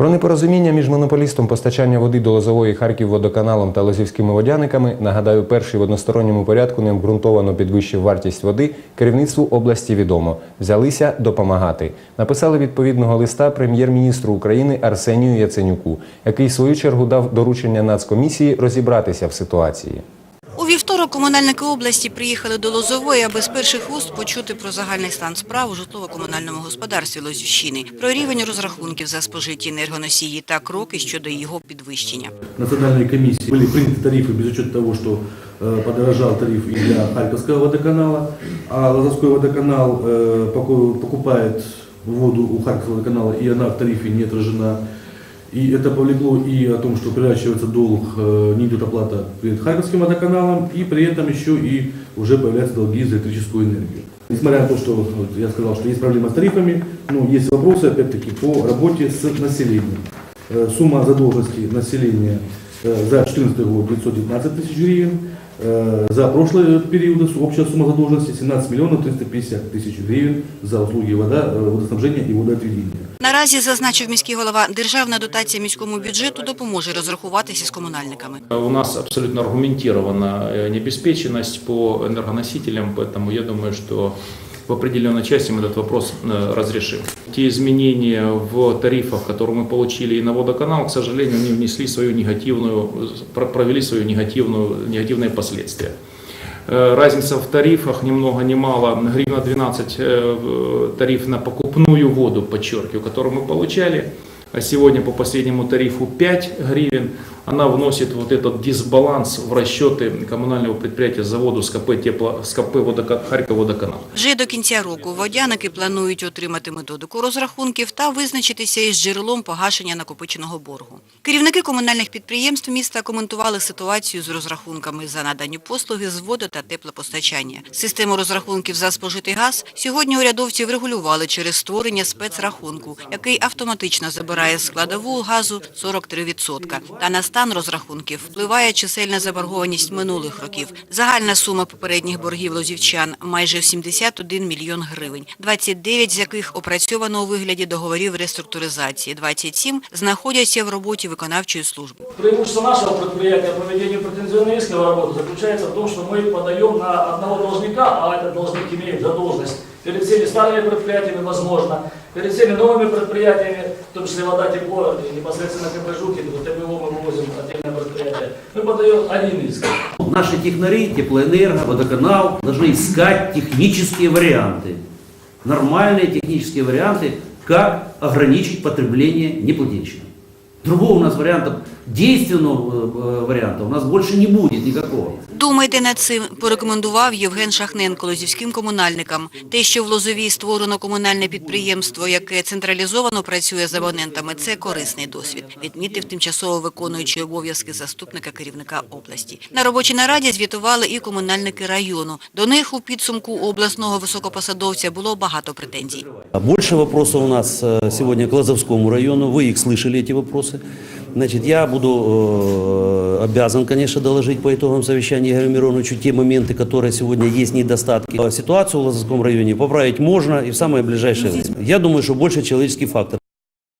Про непорозуміння між монополістом постачання води до Лозової Харківводоканалом та лозівськими водяниками, нагадаю, перший в односторонньому порядку необґрунтовано підвищив вартість води, керівництву області відомо. Взялися допомагати. Написали відповідного листа прем'єр-міністру України Арсенію Яценюку, який в свою чергу дав доручення Нацкомісії розібратися в ситуації У вівторок комунальники області приїхали до Лозової, аби з перших вуст почути про загальний стан справ у житлово-комунальному господарстві Лозівщини, про рівень розрахунків за спожиті енергоносії та кроки щодо його підвищення. национальной комиссии были приняты тарифы без учета того, что э, подорожал тариф и для Харьковского водоканала, а Лазовской водоканал э, поку- покупает воду у Харьковского водоканала, и она в тарифе не отражена. И это повлекло и о том, что приращивается долг, э, не идет оплата перед Харьковским водоканалом, и при этом еще и уже появляются долги за электрическую энергию. Несмотря на то, что вот, я сказал, что есть проблема с тарифами, но есть вопросы, опять-таки, по работе с населением. Э, Сумма задолженности населения э, за 2014 год 919 тысяч гривен. Э, За прошлый период общая сумма задолженности 17 миллионов 350 тысяч гривен за услуги вода, э, водоснабжения и водоотведения. Наразі, зазначив міський голова, державна дотація міському бюджету допоможе розрахуватися з комунальниками. У нас абсолютно аргументирована э, необеспеченность по энергоносителям, поэтому я думаю, что в определенной части мы этот вопрос э, разрешим. Те изменения в тарифах, которые мы получили и на водоканал, к сожалению, не внесли свою негативную, про- провели свою негативную, негативные последствия. Э, Разница в тарифах ни много ни мало. Гривна 12 э, в- тариф на покупную воду, подчеркиваю, которую мы получали. А сегодня по последнему тарифу 5 гривен. Она вносит вот этот дисбаланс в расчеты коммунального предприятия заводу СКП, тепло, СКП водока, Харьков водоканал. Вже до кінця року водяники планують отримати методику розрахунків та визначитися із джерелом погашення накопиченого боргу. Керівники комунальних підприємств міста коментували ситуацію з розрахунками за надані послуги з водо- та теплопостачання. Систему розрахунків за спожитий газ сьогодні урядовці врегулювали через створення спецрахунку, який автоматично забирає складову газу 43%. Та на стан розрахунків впливає чисельна заборгованість минулих років. Загальна сума попередніх боргів лозівчан – майже 71 мільйон гривень, 29 з яких опрацьовано у вигляді договорів реструктуризації, 27 знаходяться в роботі виконавчої служби. Преимущество нашего предприятия по ведению претензионной исковой работы заключается в том, что мы подаем на одного должника, а этот должник имеет задолженность перед всеми старыми предприятиями, возможно, перед всеми новыми предприятиями, в том числе вода, тепло, непосредственно КП «Жуки», ТМО мы вывозим отдельное предприятие, мы подаем один иск. Наши технари, теплоэнерго, водоканал должны искать технические варианты, нормальные технические варианты, как ограничить потребление неплательщиков. Другого у нас варианта, действенного э, варианта у нас больше не будет никакого. Думайте над цим, порекомендував Євген Шахненко лозівським комунальникам. Те, що в Лозовій створено комунальне підприємство, яке централізовано працює з абонентами, це корисний досвід, відмітив тимчасово виконуючий обов'язки заступника керівника області. На робочій нараді звітували і комунальники району. До них у підсумку обласного високопосадовця було багато претензій. А Больше вопросов у нас э, сегодня к Лазовскому району. Вы их слышали, эти вопросы. Значит, я буду э, обязан, конечно, доложить по итогам совещания Игорю Мироновичу те моменты, которые сегодня есть недостатки. А Ситуацию в Лазовском районе поправить можно и в самое ближайшее время. Я думаю, что больше человеческий фактор.